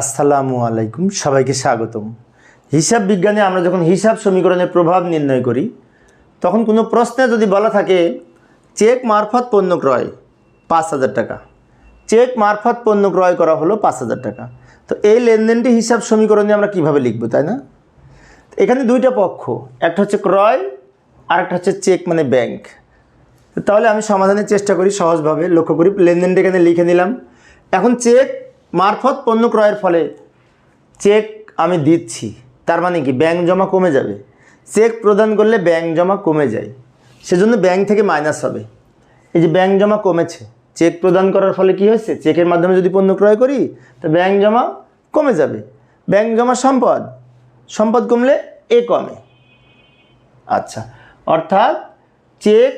আসসালামু আলাইকুম, সবাইকে স্বাগতম। হিসাব বিজ্ঞানে আমরা যখন হিসাব সমীকরণের প্রভাব নির্ণয় করি, তখন কোনো প্রশ্নে যদি বলা থাকে, চেক মারফত পণ্য ক্রয় পাঁচ হাজার টাকা। চেক মারফত পণ্য ক্রয় করা হলো পাঁচ হাজার টাকা। তো এই লেনদেনটি হিসাব সমীকরণে আমরা কীভাবে লিখব, তাই না? এখানে দুইটা পক্ষ, একটা হচ্ছে ক্রয়, আর একটা হচ্ছে চেক মানে ব্যাংক। তাহলে আমি সমাধানের চেষ্টা করি, সহজভাবে লক্ষ্য করি, লেনদেনটা এখানে লিখে নিলাম। এখন চেক মারফত পণ্য ক্রয়ের ফলে চেক আমি দিচ্ছি। তার মানে কি? ব্যাংক জমা কমে যাবে। চেক প্রদান করলে ব্যাংক জমা কমে যায়। সেজন্য ব্যাংক থেকে মাইনাস হবে। এই যে ব্যাংক জমা কমেছে, চেক প্রদান করার ফলে কি হয়েছে? চেকের মাধ্যমে যদি পণ্য ক্রয় করি, তো ব্যাংক জমা কমে যাবে। ব্যাংক জমা সম্পদ সম্পদ কমলে এ কমে। আচ্ছা অর্থাৎ চেক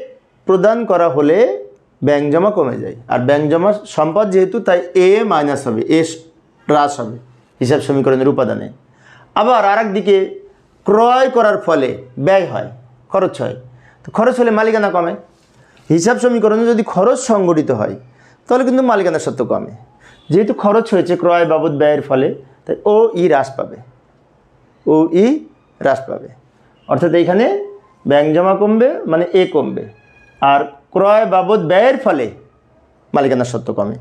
প্রদান করা হলে ব্যাংক জমা কমে যায়। আর ব্যাংক জমা সম্পদ যেহেতু, তাই এ মাইনাস হবে এ হ্রাস হবে, হিসাব সমীকরণের উপাদানে। আবার আর দিকে ক্রয় করার ফলে ব্যয় হয়, খরচ হয়। তো খরচ হলে মালিকানা কমে। হিসাব সমীকরণে যদি খরচ সংগঠিত হয়, তাহলে কিন্তু মালিকানা সত্ত্ব কমে। যেহেতু খরচ হয়েছে ক্রয় বাবদ ব্যয়ের ফলে, তাই ও ই হ্রাস পাবে। ও ই হ্রাস পাবে। অর্থাৎ এইখানে ব্যাংক জমা কমবে মানে এ কমবে। আর ক্রয় বাবদ ব্যয়ের ফলে মালিকানা সত্ত্ব কমে।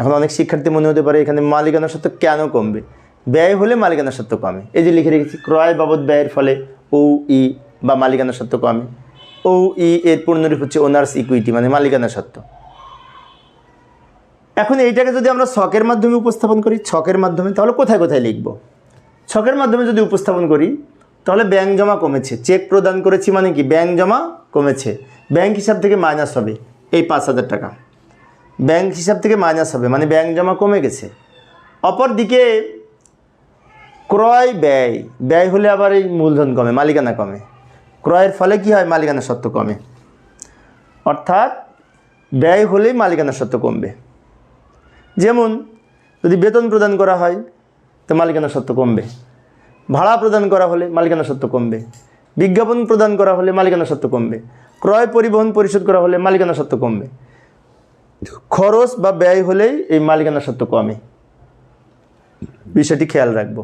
এখন অনেক শিক্ষার্থী মনে হতে পারে এখানে মালিকানা সত্ত্ব কেন কমবে? ব্যয় হলে মালিকানা সত্ত্ব কমে। এই যে লিখে রেখেছি, ক্রয় বাবদ ব্যয়ের ফলে ও ই বা মালিকানা সত্ত্ব কমে। ও ই এর পূর্ণরূপ হচ্ছে ওনার্স ইকুইটি মানে মালিকানা সত্ত্ব এখন এইটাকে যদি আমরা ছকের মাধ্যমে উপস্থাপন করি, ছকের মাধ্যমে তাহলে কোথায় কোথায় লিখব? ছকের মাধ্যমে যদি উপস্থাপন করি, তাহলে ব্যাংক জমা কমেছে। চেক প্রদান করেছি মানে কি? ব্যাংক জমা কমেছে। ব্যাংক হিসাব থেকে মাইনাস হবে, এই পাঁচ হাজার টাকা। ব্যাংক হিসাব থেকে মাইনাস হবে মানে ব্যাংক জমা কমে গেছে। অপর দিকে ক্রয় ব্যয় ব্যয় হলে আবার এই মূলধন কমে, মালিকানা কমে। ক্রয়ের ফলে কি হয়? মালিকানা সত্ত্ব কমে। অর্থাৎ ব্যয় হলেই মালিকানা সত্ত্ব কমবে। যেমন যদি বেতন প্রদান করা হয়, তো মালিকানা সত্ত্ব কমবে। ভাড়া প্রদান করা হলে মালিকানা সত্ত্ব কমবে। বিজ্ঞাপন প্রদান করা হলে মালিকানা সত্ত্ব কমবে। ক্রয় পরিবহন পরিশোধ করা হলে মালিকানা সত্ত্ব কমবে। খরচ বা ব্যয় হলেই এই মালিকানা সত্ত্ব কমে। বিষয়টি খেয়াল রাখব।